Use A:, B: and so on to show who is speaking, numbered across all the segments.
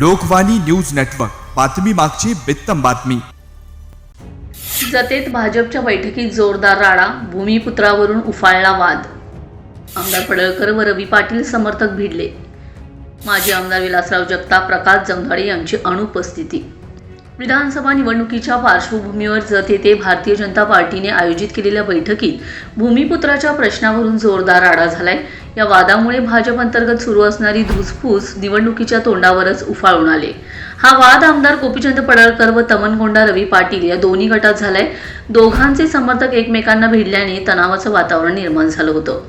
A: Lokvani news network. बातमी मागची बित्तम बातमी.
B: जतेत भाजपच्या बैठकीत जोरदार राडा भूमिपुत्रावरून उफाळला वाद. आमदार पडळकर व रवी पाटील समर्थक भिडले. माजी आमदार विलासराव जगताप प्रकाश जमधाडे यांची अनुपस्थिती. विधानसभा निवडणुकीच्या पार्श्वभूमीवर जत येथे भारतीय जनता पार्टीने आयोजित केलेल्या बैठकीत भूमिपुत्राच्या प्रश्नावरून जोरदार राडा झालाय. या वादामुळे भाजप अंतर्गत सुरू असणारी धुसफूस निवडणुकीच्या तोंडावरच उफाळून आले. हा वाद आमदार गोपीचंद पडळकर व तमनगोंडा रवी पाटील या दोन्ही गटात झालाय. दोघांचे समर्थक एकमेकांना भिडल्याने तणावाचं वातावरण निर्माण झालं होतं.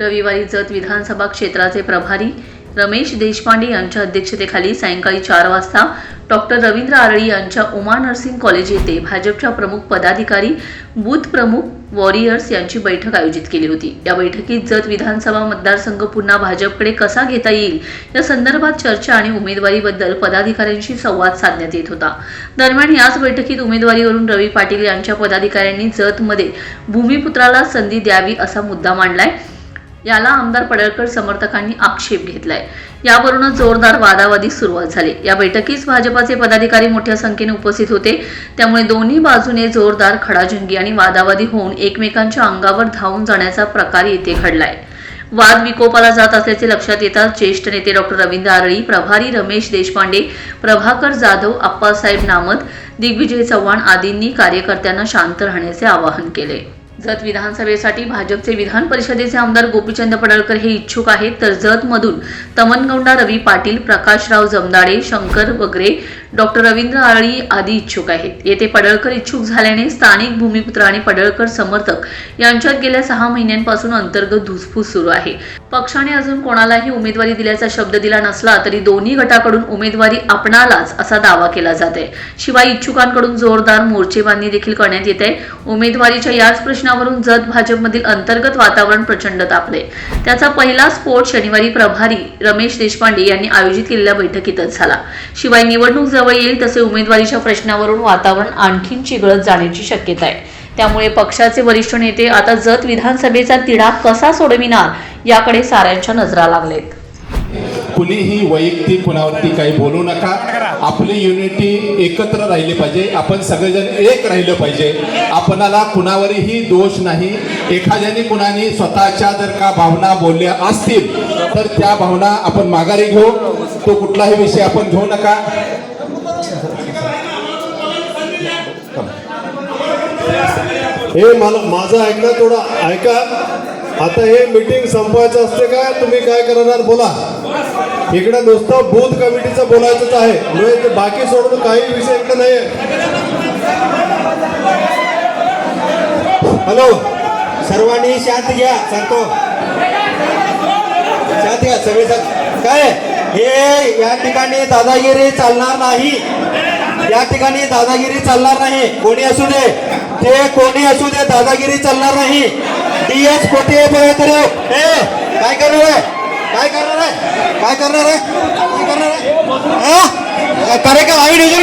B: रविवारी जत विधानसभा क्षेत्राचे प्रभारी रमेश देशपांडे यांच्या अध्यक्षतेखाली सायंकाळी चार वाजता डॉक्टर रवींद्र आरळी यांच्या उमा नर्सिंग कॉलेज येथे भाजपच्या प्रमुख पदाधिकारी बूथ प्रमुख वॉरियर्स यांची बैठक आयोजित केली होती. या बैठकीत जत विधानसभा मतदारसंघ पुन्हा भाजपकडे कसा घेता येईल या संदर्भात चर्चा आणि उमेदवारीबद्दल पदाधिकाऱ्यांशी संवाद साधण्यात येत होता. दरम्यान याच बैठकीत उमेदवारीवरून रवी पाटील यांच्या पदाधिकाऱ्यांनी जतमध्ये भूमिपुत्राला संधी द्यावी असा मुद्दा मांडलाय. याला आमदार पडळकर समर्थकांनी आक्षेप घेतलाय. यावरूनच जोरदार वादावादी सुरुवात झाली. या बैठकीस भाजपाचे पदाधिकारी मोठ्या संख्येने उपस्थित होते. त्यामुळे दोन्ही बाजूने जोरदार खडाजंगी आणि वादावादी होऊन एकमेकांच्या अंगावर धावून जाण्याचा प्रकार येथे घडलाय. वाद विकोपाला जात असल्याचे लक्षात येताच ज्येष्ठ नेते डॉक्टर रवींद्र आरळी प्रभारी रमेश देशपांडे प्रभाकर जाधव अप्पासाहेब नामत दिग्विजय चव्हाण आदींनी कार्यकर्त्यांना शांत राहण्याचे आवाहन केले. जत विधानसभेसाठी भाजपचे विधान परिषदेचे आमदार गोपीचंद पडळकर हे इच्छुक आहेत तर जतमधून तमनगौंडा रवी पाटील प्रकाशराव जमदाडे शंकर वगैरे डॉक्टर रवींद्र आळी आदी इच्छुक आहेत. येथे पडळकर इच्छुक झाल्याने स्थानिक भूमिपुत्र आणि पडळकर समर्थक यांच्यात गेल्या सहा महिन्यांपासून अंतर्गत धुसफूस सुरू आहे. पक्षाने अजून कोणालाही उमेदवारी दिल्याचा शब्द दिला नसला तरी दोन्ही गटाकडून उमेदवारी आपणालाच असा दावा केला जात आहे शिवाय इच्छुकांकडून जोरदार मोर्चेबांधणी देखील करण्यात येत आहे. उमेदवारीच्या याच प्रश्न प्रश्नावरून जत भाजपमधील अंतर्गत वातावरण प्रचंड तापले. त्याचा पहिला स्फोट शनिवारी प्रभारी रमेश देशपांडे यांनी आयोजित केलेल्या बैठकीतच झाला. शिवाय निवडणूक जवळ येईल तसे उमेदवारीच्या प्रश्नावरून वातावरण आणखीन चिघळत जाण्याची शक्यता आहे. त्यामुळे पक्षाचे वरिष्ठ नेते आता जत विधानसभेचा तिढा कसा सोडविणार याकडे साऱ्यांच्या नजरा लागलेत.
C: कुणीही वैयक्तिक कुणावरती काही बोलू नका. आपली युनिटी एकत्र राहिली पाहिजे. आपण सगळेजण एक राहिलं पाहिजे. आपणाला कुणावरही दोष नाही. एखाद्याने कुणाने स्वतःच्या जर का भावना बोलल्या असतील तर त्या भावना आपण माघारी घेऊ. तो कुठलाही विषय आपण घेऊ नका.
D: हे मला माझं ऐकणं थोडं ऐका. आता हे मीटिंग संपवायचं असते का? तुम्ही काय करणार? बोला. इकडे नुसतं बूथ कमिटीचं बोलायचंच आहे. म्हणजे ते बाकी सोडून काही विषय इकडे नाही हॅलो
E: सर्वांनी शांत घ्या सांगतो शांत घ्या सगळे सांग काय? हे या ठिकाणी दादागिरी चालणार नाही. या ठिकाणी दादागिरी चालणार नाही. कोणी असू दे. ते कोणी असू दे दादागिरी चालणार नाही. डी एस कोठे काय करणार आहे? काय करणार आहे? काय करणार आहे? काय करणार आहे? हा? कार्यक्रम आम्ही नियोजन